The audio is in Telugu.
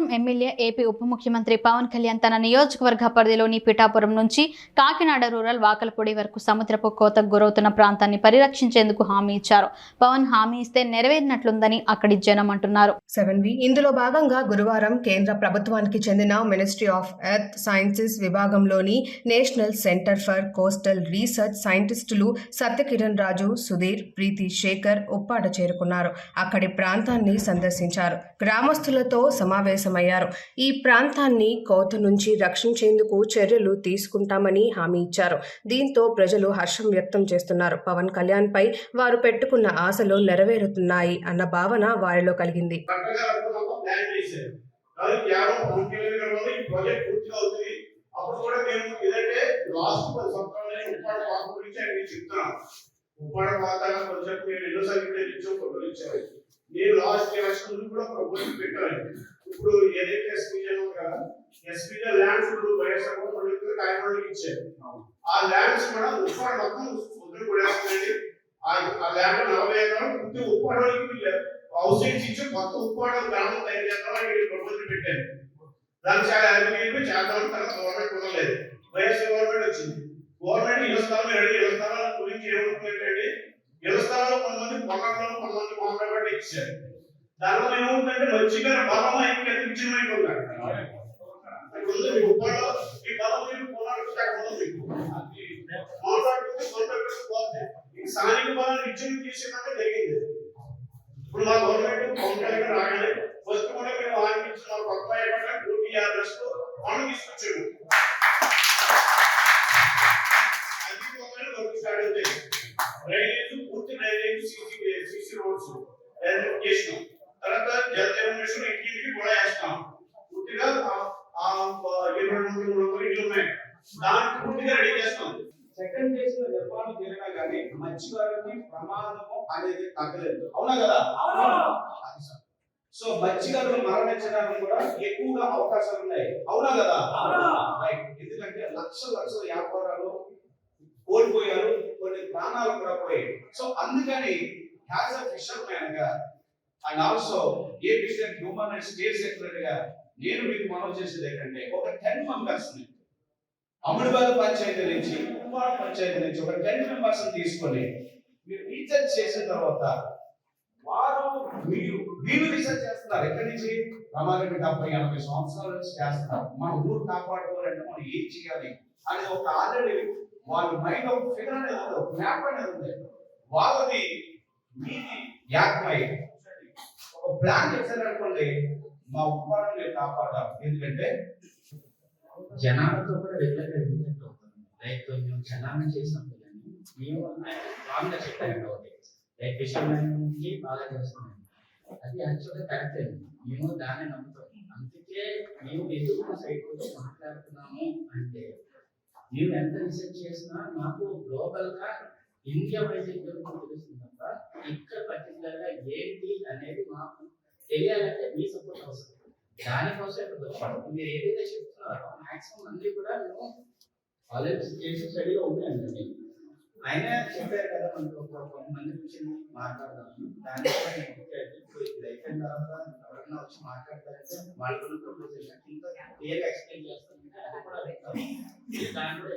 పిఠాపురం ఎమ్మెల్యే ఏపీ ఉప ముఖ్యమంత్రి పవన్ కళ్యాణ్ తన నియోజకవర్గ పరిధిలోని పిఠాపురం నుంచి కాకినాడ రూరల్ వాకలపొడి వరకు సముద్రపు కోతకు గురవుతున్న ప్రాంతాన్ని పరిరక్షించేందుకు హామీ ఇచ్చారు. పవన్ హామీ ఇస్తే నెరవేరినట్లుందని అక్కడి జనం అంటున్నారు. సెవెన్ వి ఇందులో భాగంగా గురువారం కేంద్ర ప్రభుత్వానికి చెందిన ministry of earth sciences విభాగంలోని national centre for coastal research సైంటిస్టులు సత్యకిరణ్ రాజు సుధీర్ ప్రీతి శేఖర్ ఉప్పాడ చేరుకున్నారు. అక్కడి ప్రాంతాన్ని సందర్శించారు. గ్రామస్తులతో సమావేశం సమావేశమయ్యారు ఈ ప్రాంతాన్ని కోత నుంచి రక్షించేందుకు చర్యలు తీసుకుంటామని హామీ ఇచ్చారు. దీంతో ప్రజలు హర్షం వ్యక్తం చేస్తున్నారు. పవన్ కళ్యాణ్ పై వారు పెట్టుకున్న ఆశలు నెరవేరుతున్నాయి అన్న భావన వారిలో కలిగింది. అప్పుడు కూడా మేము ఏదంటే లాస్ట్ పది సంవత్సరాలు ఉప్పాడ గురించి చెప్తున్నాను ఉప్పాడ కొంచెం నేను ఎన్నోసార్లు ఇచ్చాం నేను లాస్ట్ ఎలక్షన్ కూడా ప్రపోజల్ పెట్టాను ఇప్పుడు ఏదైతే ఉంది కదా ఎస్పీజన్ ల్యాండ్స్ ఇప్పుడు వైఎస్ఆర్ ప్రభుత్వం కాయగూడకి ఇచ్చారు. ఆ ల్యాండ్స్ కూడా ఉప్పాడ మొత్తం వదిలి పడేస్తుందండి ఆ ల్యాండ్ నలభై ఎకరాలు పూర్తి ఉప్పాడకి వీళ్ళు హౌసింగ్ ఇచ్చి కొత్త ఉప్పాడ గ్రామం తయారు చేద్దామని ప్రపోజల్ పెట్టారు. దానికి చాలా హ్యాపీ చేద్దామని తర్వాత గవర్నమెంట్ కుదరలేదు. వైఎస్ఆర్ గవర్నమెంట్ వచ్చింది. గవర్నమెంట్ ఇళ్ళ స్థలం రెండు. ఇళ్ళ స్థలాల గురించి ఏమనుకుందంటే ఇళ్ళ స్థలాల్లో కొంతమంది పొలంలో కొంతమంది పెట్టి ఇచ్చారు. దానివల్ల ఏమవుతుందంటే మంచిగా బలం ఆయనకి విచ్ఛిన్నం అయిపోతారు ఇప్పుడు ఉంది మీ బలం మీకు. పోరాడు అక్కడ మీకు స్థానిక బలాన్ని జరిగింది. ఇప్పుడు మా గవర్నమెంట్ పవన్ కళ్యాణ్ రాగానే ఫస్ట్ కూడా మేము ఆరంభించిన పక్క కొత్త ఏమంటే కోటి యాభై మనం తీసుకొచ్చాము అది వర్క్ స్టార్ట్ అవుతాయి డ్రైనేజ్ పూర్తి drainage CC CC roads electrification తర్వాత జల జీవన్ మిషన్ ఇంటింటికి కూడా వేస్తాం పూర్తిగా ఆ- ఆ ఇల్లు ఉన్నాయి దాన్ని పూర్తిగా రెడీ చేస్తాం సెకండ్ ఫేజ్లో జరిగినా కానీ మత్స్యకారులకి ప్రమాదము అనేది తగ్గలేదు. అవునా కదా. సో మత్స్యకారులు మరణించడానికి కూడా ఎక్కువగా అవకాశాలు ఉన్నాయి. అవునా కదా? ఎందుకంటే లక్ష లక్షల వ్యాపారాలు కోల్పోయారు కొన్ని ప్రాణాలు కూడా పోయాయి. సో అందుకని యాజ్ అ ఫిషర్ మ్యాన్గా అండ్ ఆల్సో ఏ విషయం హ్యూమన్ అండ్ స్టేట్ సెక్రటరీ గా నేను మీకు మనవి చేసేది ఏంటంటే ఒక టెన్ మెంబర్స్ని అమృబాద్ పంచాయతీ నుంచి ఉప్పాడ పంచాయతీ నుంచి ఒక టెన్ మెంబర్స్ తీసుకొని మీరు రీసెర్చ్ చేసిన తర్వాత వారు మీరు మీరు రీసెర్చ్ చేస్తున్నారు. ఎక్కడి నుంచి? రమారెడ్డి డెబ్బై ఎనభై సంవత్సరాల నుంచి చేస్తున్నారు. మన ఊరు కాపాడుకోవాలంటే మనం ఏం చేయాలి అనేది ఒక ఆల్రెడీ వాళ్ళ మైండ్ ఒక ఫిగర్ అనేది ఉంది ఒక మ్యాప్ అనేది ఉంది. వాళ్ళది మీది యాక్మై ఒక ప్లాన్ ఇచ్చారనుకోండి మా ఉప్పాడని మీరు కాపాడాలి. ఎందుకంటే జనాలతో కూడా రెగ్యులర్గా ఇంటరాక్ట్ అవుతాను లైక్ మేము జనాలను చేసినప్పుడు కానీ మేము రాంగ్గా చెప్పాను ఒకటి లైక్ ఫిషర్మెన్కి బాగా చేస్తున్నాం అది యాక్చువల్గా కరెక్ట్ అండి మేము దాన్ని నమ్ముతాం. అందుకే మేము ఎందుకు సైడ్ వచ్చి మాట్లాడుతున్నాము అంటే మేము ఎంత రీసెర్చ్ చేసినా మాకు గ్లోబల్గా ఇండియా వైజ్ తెలుస్తుంది తప్ప ఇక్కడ పర్టికులర్గా ఏంటి అనేది మాకు తెలియాలంటే మీ సపోర్ట్ అవసరం. దానికోసం ఇప్పుడు వచ్చాము. మీరు ఏదైతే చెప్తున్నారో మాక్సిమం అన్ని కూడా మేము ఆల్రెడీ చేసి స్టడీలో ఉన్నాయండి. నేను ఆయన చెప్పారు కదా మనకు ఒక కొంతమంది కూర్చొని మాట్లాడదాము దాని ఇప్పుడు ఇది అయిపోయిన తర్వాత ఎవరైనా వచ్చి మాట్లాడతారంటే వాళ్ళు ప్రపోజ్ చేసినట్టు ఇంకా క్లియర్గా ఎక్స్ప్లెయిన్ చేస్తారంటే అది కూడా అదే. దాని కూడా